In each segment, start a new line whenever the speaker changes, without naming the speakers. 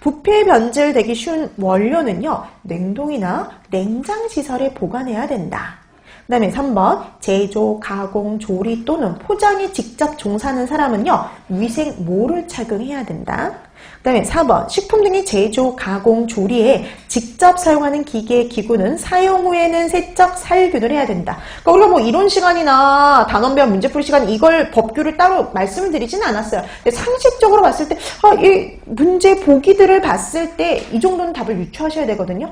부패 변질되기 쉬운 원료는요, 냉동이나 냉장 시설에 보관해야 된다. 그 다음에 3번, 제조, 가공, 조리 또는 포장에 직접 종사하는 사람은요, 위생모를 착용해야 된다. 그 다음에 4번, 식품 등의 제조, 가공, 조리에 직접 사용하는 기계, 기구는 사용 후에는 세척, 살균을 해야 된다. 그러니까 우리가 뭐 이론 시간이나 단원배워 문제풀이 시간 이걸 법규를 따로 말씀을 드리지는 않았어요. 근데 상식적으로 봤을 때, 아, 이 문제 보기들을 봤을 때 이 정도는 답을 유추하셔야 되거든요.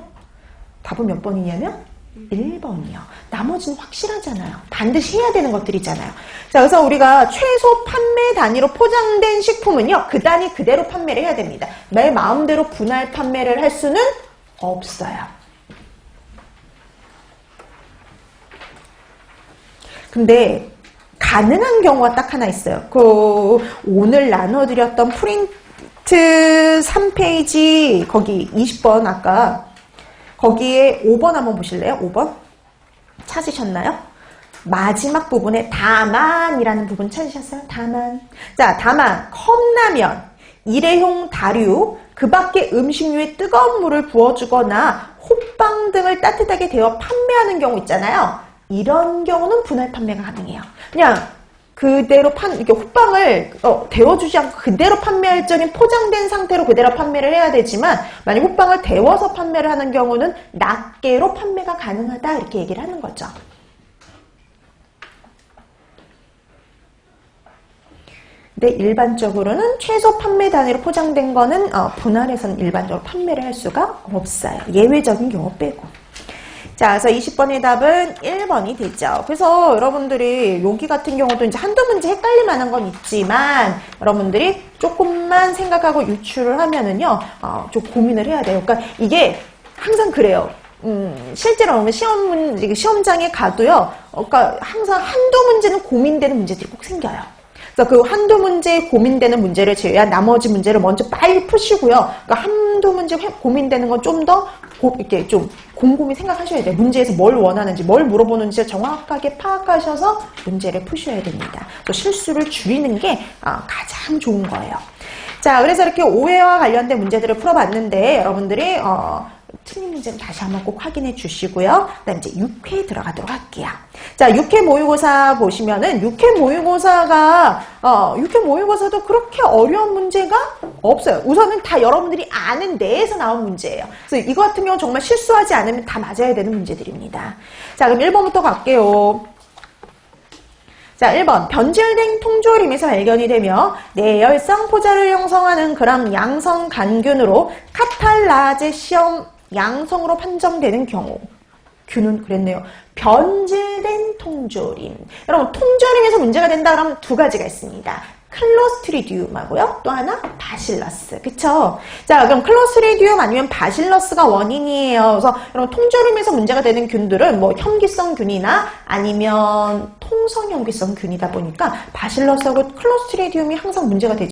답은 몇 번이냐면 1번이요. 나머지는 확실하잖아요. 반드시 해야 되는 것들이잖아요. 자, 그래서 우리가 최소 판매 단위로 포장된 식품은요, 그 단위 그대로 판매를 해야 됩니다. 내 마음대로 분할 판매를 할 수는 없어요. 근데 가능한 경우가 딱 하나 있어요. 그 오늘 나눠드렸던 프린트 3페이지 거기 20번 아까 거기에 5번 한번 보실래요? 5번 찾으셨나요? 마지막 부분에 다만이라는 부분 찾으셨어요? 다만. 자, 다만 컵라면, 일회용 다류, 그 밖에 음식류에 뜨거운 물을 부어주거나 호빵 등을 따뜻하게 데워 판매하는 경우 있잖아요. 이런 경우는 분할 판매가 가능해요. 그냥 그대로 판, 이렇게 호빵을 어, 데워주지 않고 그대로 판매할 적인 포장된 상태로 그대로 판매를 해야 되지만 만약 호빵을 데워서 판매를 하는 경우는 낱개로 판매가 가능하다 이렇게 얘기를 하는 거죠. 근데 일반적으로는 최소 판매 단위로 포장된 거는 어, 분할해서는 일반적으로 판매를 할 수가 없어요. 예외적인 경우 빼고. 자, 그래서 20번의 답은 1번이 되죠. 그래서 여러분들이 여기 같은 경우도 이제 한두 문제 헷갈릴 만한 건 있지만 여러분들이 조금만 생각하고 유추를 하면은요, 어, 좀 고민을 해야 돼요. 그러니까 이게 항상 그래요. 음, 실제로 보면 시험 문, 시험장에 가도요, 어, 그러니까 항상 한두 문제는 고민되는 문제들이 꼭 생겨요. 그래서 그 한두 문제 고민되는 문제를 제외한 나머지 문제를 먼저 빨리 푸시고요. 그러니까 한두 문제 회- 고민되는 건 좀 더 이렇게 좀 곰곰이 생각하셔야 돼요. 문제에서 뭘 원하는지, 뭘 물어보는지 정확하게 파악하셔서 문제를 푸셔야 됩니다. 또 실수를 줄이는 게 아, 가장 좋은 거예요. 자, 그래서 이렇게 오해와 관련된 문제들을 풀어봤는데 여러분들이 어, 틀린 문제는 다시 한번 꼭 확인해 주시고요. 그다음 이제 6회 들어가도록 할게요. 자, 6회 모의고사 보시면은 6회 모의고사가 어, 6회 모의고사도 그렇게 어려운 문제가 없어요. 우선은 다 여러분들이 아는 내에서 나온 문제예요. 그래서 이거 같은 경우 정말 실수하지 않으면 다 맞아야 되는 문제들입니다. 자, 그럼 1번부터 갈게요. 자, 1번. 변질된 통조림에서 발견이 되며 내열성 포자를 형성하는 그람 양성 간균으로 카탈라제 시험 양성으로 판정되는 경우. 균은 그랬네요. 변질된 통조림. 여러분, 통조림에서 문제가 된다 그러면 두 가지가 있습니다. 클로스트리디움하고요. 또 하나 바실러스. 그쵸? 자, 그럼 클로스트리디움 아니면 바실러스가 원인이에요. 그래서 여러분 통조림에서 문제가 되는 균들은 뭐 현기성 균이나 아니면 통성 현기성 균이다 보니까 바실러스하고 클로스트리디움이 항상 문제가 되죠.